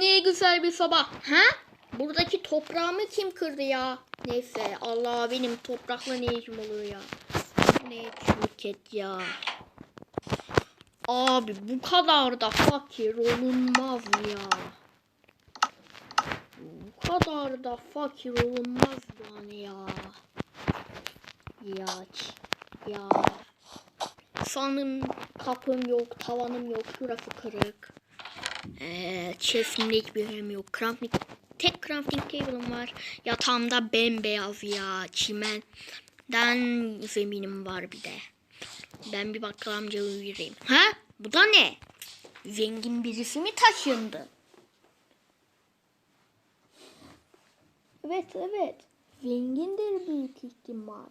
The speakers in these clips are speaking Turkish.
Ne güzel bir sabah. Ha? Buradaki toprağımı kim kırdı ya? Neyse Allah benim toprakla ne işim olur ya. Ne şirket ya. Abi bu kadar da fakir olunmaz ya. Bu kadar da fakir olunmaz yani ya. Ya ya. Sanırım kapım yok, tavanım yok, şurası kırık. Ee, chest'imde hiçbir yerim yok. Crafting, tek crafting table'ım var. Yatağımda bembeyaz ya. Çimenden zeminim var bir de. Ben bir bakkal amca uyuyayım. Ha? Bu da ne? Zengin birisi mi taşındı? Evet evet. Zengindir büyük ihtimal.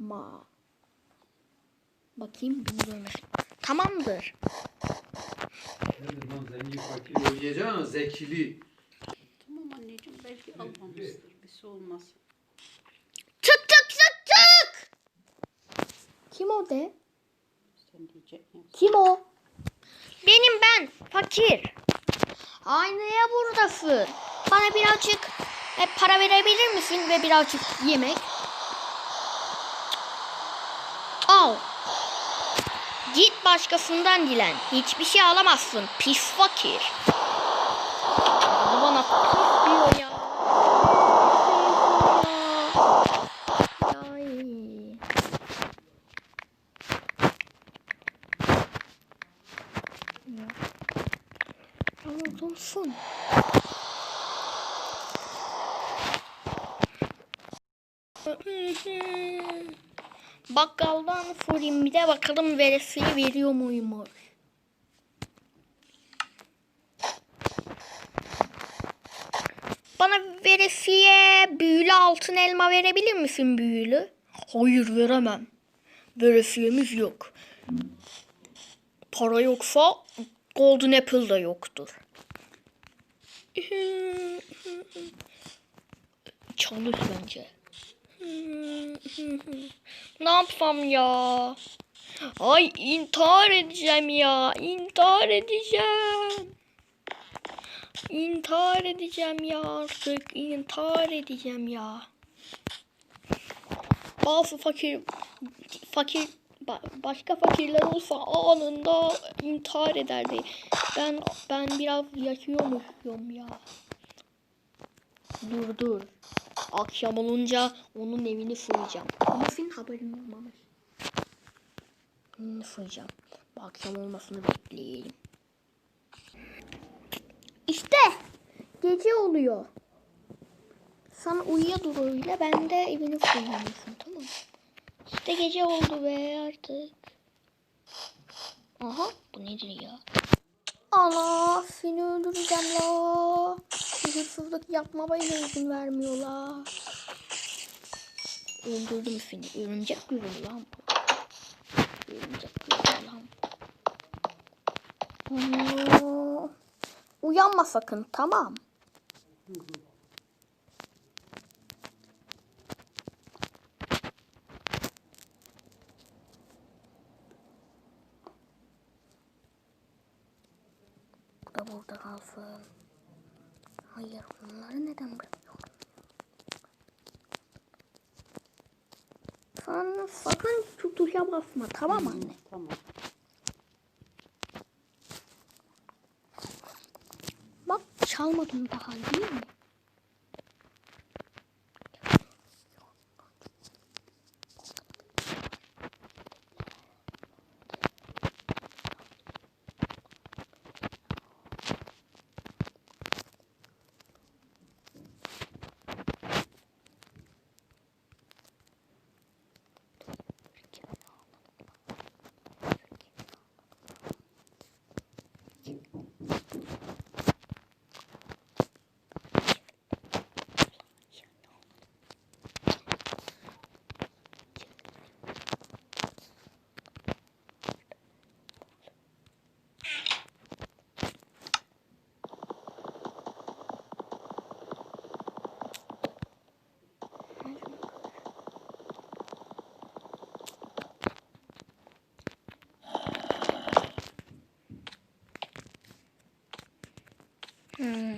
Ma. Bakayım. Tamamdır. Zengin fakir uyuyacaksın ama zekili. Tamam anneciğim belki almamıştır. Bir şey olmaz. Tık tık tık tık. Kim o de? Sen diyecek misin? Kim o? Benim ben. Fakir. Aynaya buradasın. Bana birazcık e, para verebilir misin ve birazcık yemek? Al. Git başkasından dilen. Hiçbir şey alamazsın. Pis fakir. Bu bana pis diyor ya. Ay. Ama olsun. Bakkaldan sorayım bir de bakalım veresiye veriyor muymuş. Bana veresiye büyülü altın elma verebilir misin büyülü? Hayır veremem. Veresiyemiz yok. Para yoksa Golden Apple da yoktur. Çalış bence. Ne yapsam ya? Ay intihar edeceğim ya. İntihar edeceğim. İntihar edeceğim ya artık. İntihar edeceğim ya. Bazı fakir fakir ba- başka fakirler olsa anında intihar ederdi. Ben ben biraz yaşıyormuşum ya. Dur dur. Akşam olunca onun evini soyacağım. Ama senin haberin olmamış. Bu akşam olmasını bekleyelim. İşte gece oluyor. Sen uyuya dur öyle ben de evini soyuyormuşum tamam mı? İşte gece oldu be artık. Aha bu nedir ya? Allah seni öldüreceğim la. Hırsızlık yapmama izin vermiyorlar. Öldürdüm seni. Örümcek yüzü lan. Örümcek yüzü lan. Uyanma sakın tamam. Bu da burada kalsın. Hayır bunları neden bırakıyorum? Sen sakın şu tuşa basma tamam anne? Tamam. Bak çalmadım daha değil mi?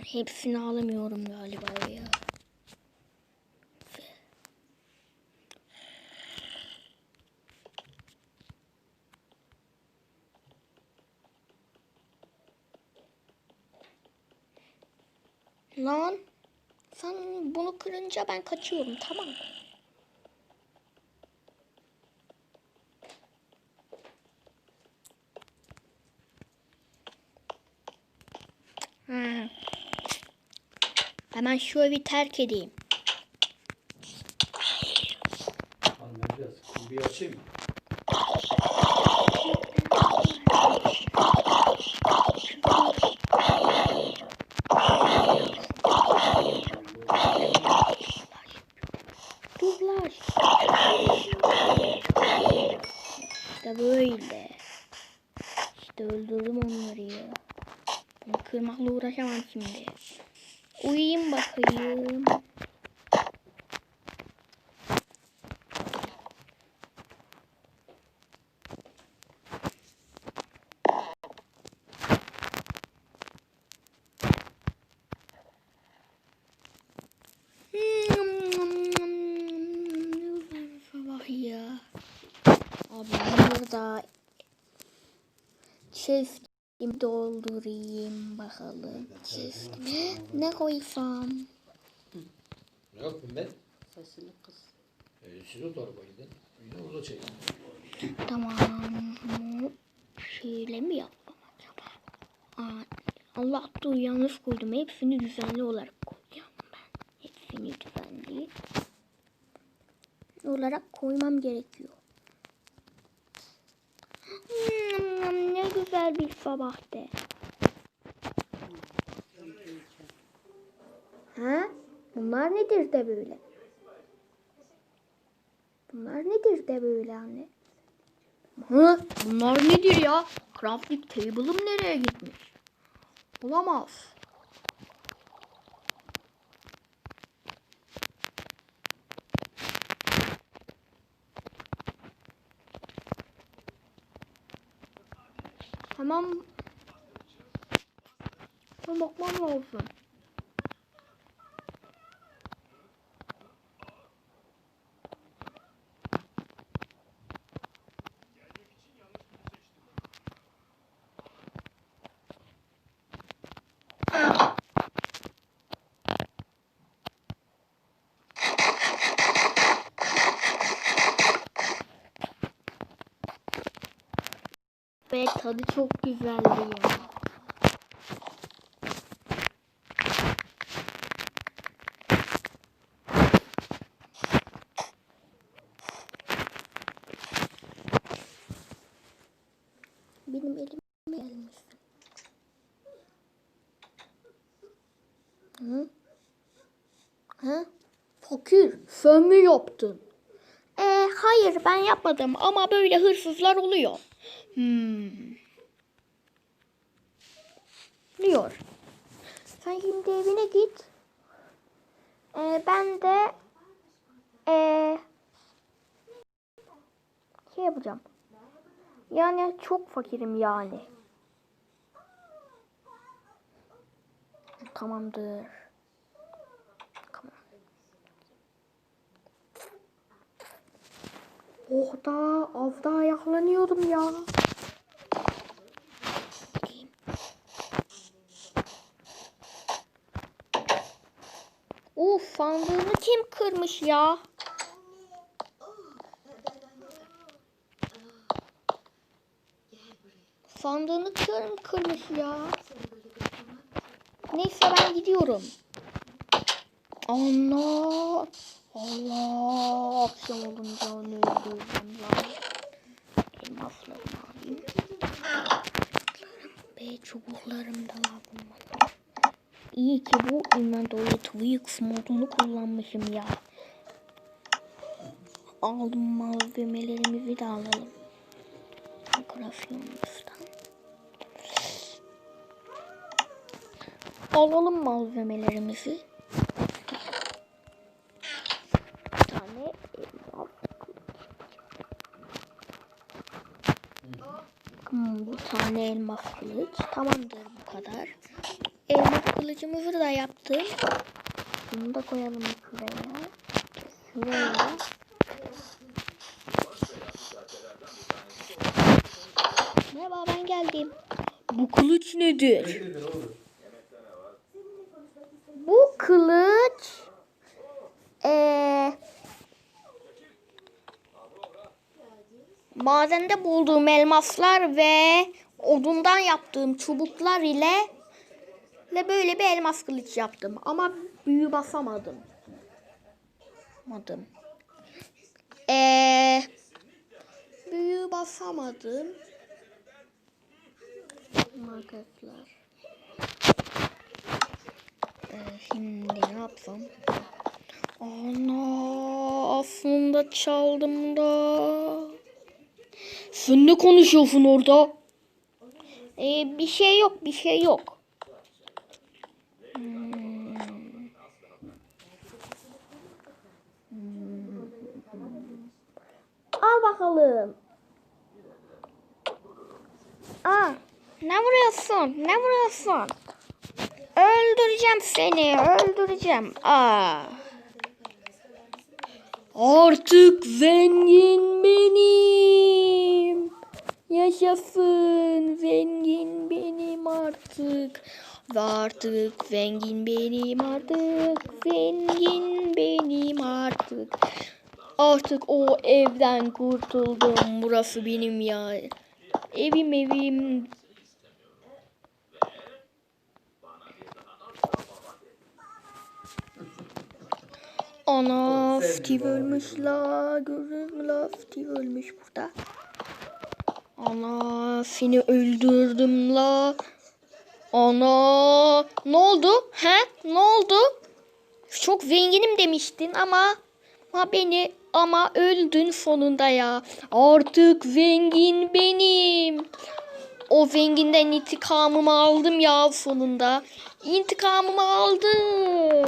Hepsini alamıyorum galiba ya. Lan sen bunu kırınca ben kaçıyorum tamam mı? Ha. Hemen şu evi terk edeyim. Biraz kumbiyi açayım mı? Durlar. İşte böyle. İşte öldürdüm onları ya. Bunu kırmakla uğraşamam şimdi. Uyuyayım bakayım. Sabah ya. Abi burada çiftimi doldurayım bakalım. Çiftimi ne koysam? Ne yapayım ben? Sesini kız. E, siz o tarafa gidin. Yine orada çekin. Tamam. Şöyle mi yapmam acaba? Aa, Allah dur yanlış koydum. Hepsini düzenli olarak koyacağım ben. Hepsini düzenli olarak koymam gerekiyor. Hmm, ne güzel bir sabahtı. Ha? Bunlar nedir de böyle? Bunlar nedir de böyle anne? Hı? Bunlar nedir ya? Crafting table'ım nereye gitmiş? Olamaz. Tamam. Bakmam lazım. Tadı çok güzeldi ya. Benim elime gelmiş. Hı? Hı? Fakir, sen mi yaptın? Hayır ben yapmadım ama böyle hırsızlar oluyor. Hmm. Diyor. Sen şimdi evine git. Ee, ben de ee, şey yapacağım. Yani çok fakirim yani. Tamamdır. Oh da avda ayaklanıyorum ya. Uf sandığını kim kırmış ya? Sandığını kim kırmış ya? Neyse ben gidiyorum. Allah. Allah. Akşam olunca onu öldüreceğim lan. Elmaslarımı alayım. Be çubuklarım da var bunlar. İyi ki bu inventory tweaks modunu kullanmışım ya. Aldım malzemelerimizi de alalım. Dekorasyonumuzdan. Alalım malzemelerimizi. Elmas kılıç. Tamamdır bu kadar. Elmas kılıcımızı da yaptım. Bunu da koyalım şuraya. Şuraya. Merhaba ben geldim. Bu kılıç nedir? Bu kılıç eee madende bulduğum elmaslar ve odundan yaptığım çubuklar ile ile böyle bir elmas kılıç yaptım. Ama büyü basamadım. Basamadım. Eee büyü basamadım. Arkadaşlar. Ee, şimdi ne yapsam? Ana aslında çaldım da. Sen ne konuşuyorsun orada? Ee, bir şey yok, bir şey yok. Hmm. Hmm. Al bakalım. Aa, ne vuruyorsun? Ne vuruyorsun? Öldüreceğim seni, öldüreceğim. Aa. Artık zengin benim. Yaşasın zengin benim artık. Artık zengin benim artık. Zengin benim artık. Artık o evden kurtuldum. Burası benim ya. Evim evim. Ana Steve ölmüş la. Görün mü la Steve ölmüş burada. Ana seni öldürdüm la. Ana ne oldu? He? Ne oldu? Çok zenginim demiştin ama ama beni ama öldün sonunda ya. Artık zengin benim. O zenginden intikamımı aldım ya sonunda. İntikamımı aldım.